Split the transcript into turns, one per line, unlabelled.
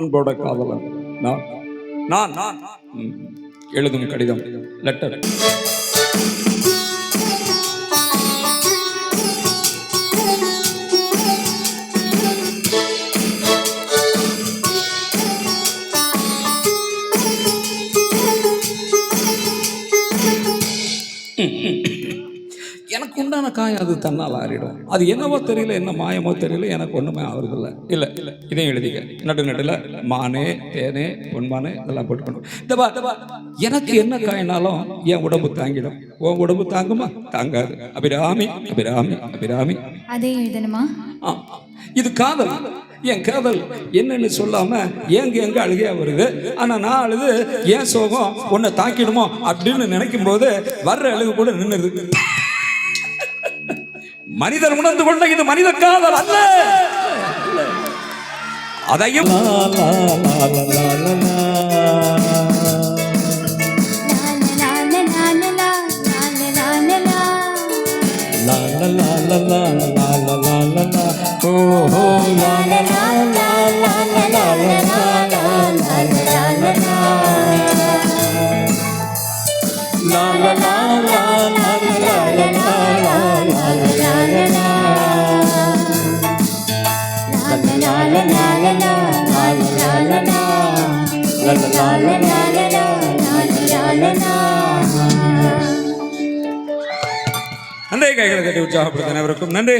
அன்போட காதலன். நான். நான். நான். எழுதும் கடிதம். Letter Mm-hmm. எனக்கு உண்டான காயம் அது தன்னால் ஆறிடும். அது என்னவோ தெரியல என்ன மாயமோ தெரியல எனக்கு ஒன்றுமே ஆகுறதில்ல இல்லை இல்லை இதையும் எழுதிக்க. நடு நடுல மானே தேனே பொன்மானே இதெல்லாம் போட்டுக்கணும் தபா தபா எனக்கு என்ன காயினாலும் என் உடம்பு தாங்கிடும். உன் உடம்பு தாங்குமா? தாங்காது. அபிராமி அபிராமி அபிராமி.
அதே எழுதணுமா?
ஆ, இது காதல். என் காதல் என்னன்னு சொல்லாம ஏங்க எங்க அழுகையா வருது? ஆனா நான் அழுது ஏன் சோகம் உன்னை தாக்கிடுமோ அப்படின்னு நினைக்கும் போது வர்ற அழுகு கூட நின்னுது மனிதர் உணர்ந்து கொள்ள இது மனித காதல் அல்ல அதையும் la la la நன்றி கைகளை கட்டி உற்சாகப்படுத்த அனைவருக்கும் நன்றி